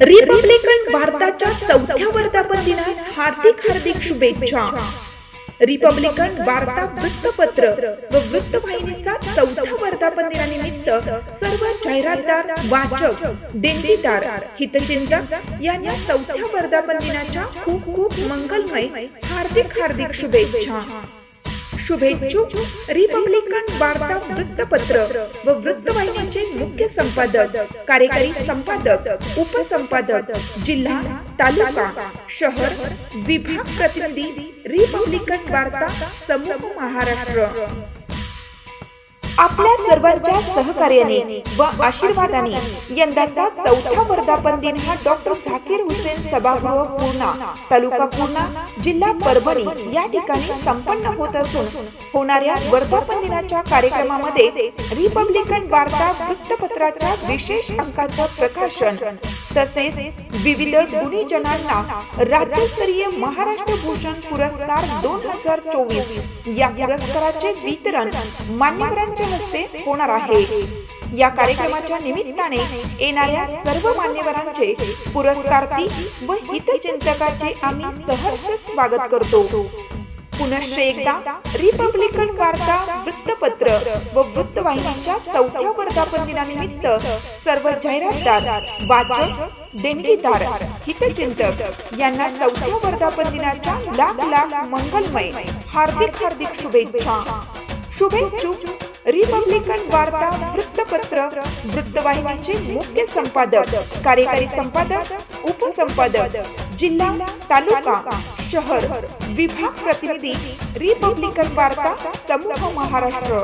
Republican भारताच्या चौथ्या वर्धापन दिनास हार्दिक हार्दिक शुभेच्छा. रिपब्लिकन वार्ता वृत्तपत्र व वृत्तवाहिनीचा चौथ्या वर्धापन दिनानिमित्त सर्व जाहिरातदार वाचक देणगीदार हितचिंतक यांना चौथ्या वर्धापन दिनाच्या खूप खूप मंगलमय हार्दिक हार्दिक शुभेच्छा. शुभेच्छुक रिपब्लिकन वार्ता वृत्तपत्र व वृत्तवाहिनीचे मुख्य संपादक कार्यकारी संपादक उपसंपादक जिल्हा तालुका शहर विभाग प्रतिनिधी रिपब्लिकन वार्ता समूह महाराष्ट्र. आपल्या सर्वांच्या सहकार्याने व आशीर्वादाने यंदाचा चौथा वर्धापन दिन हा डॉक्टर झाकीर हुसेन सभागृह पूर्णा तालुका पूर्णा जिल्हा परभणी या ठिकाणी संपन्न होत असून होणाऱ्या वर्धापन दिनाच्या कार्यक्रमामध्ये रिपब्लिकन वार्ता वृत्तपत्राच्या विशेष अंकाचं प्रकाशन तसेच विविध गुणीजनांना राज्यस्तरीय महाराष्ट्र भूषण पुरस्कार दोन हजार चोवीस या पुरस्काराचे वितरण मान्यवरांच्या हस्ते होणार आहे. या कार्यक्रमाच्या निमित्ताने येणाऱ्या सर्व मान्यवरांचे पुरस्कार्थी व हितचिंतकाचे आम्ही सहर्ष स्वागत करतो. पुनश्च एकदा रिपब्लिकन वार्ता वृत्तपत्र व वृत्तवाहिनीच्या चौथ्या वर्धापन दिनानिमित्त सर्व जाहिरातदार वाचक देणगीदार हितचिंतक यांना चौथ्या वर्धापन दिनाच्या लाख लाख मंगलमय हार्दिक हार्दिक शुभेच्छा. शुभेच्छुक रिपब्लिकन वार्ता वृत्तपत्र वृत्तवाहिनीचे मुख्य संपादक कार्यकारी संपादक उपसंपादक जिल्हा तालुका शहर विभाग प्रतिनिधी रिपब्लिकन वार्ता समूह महाराष्ट्र.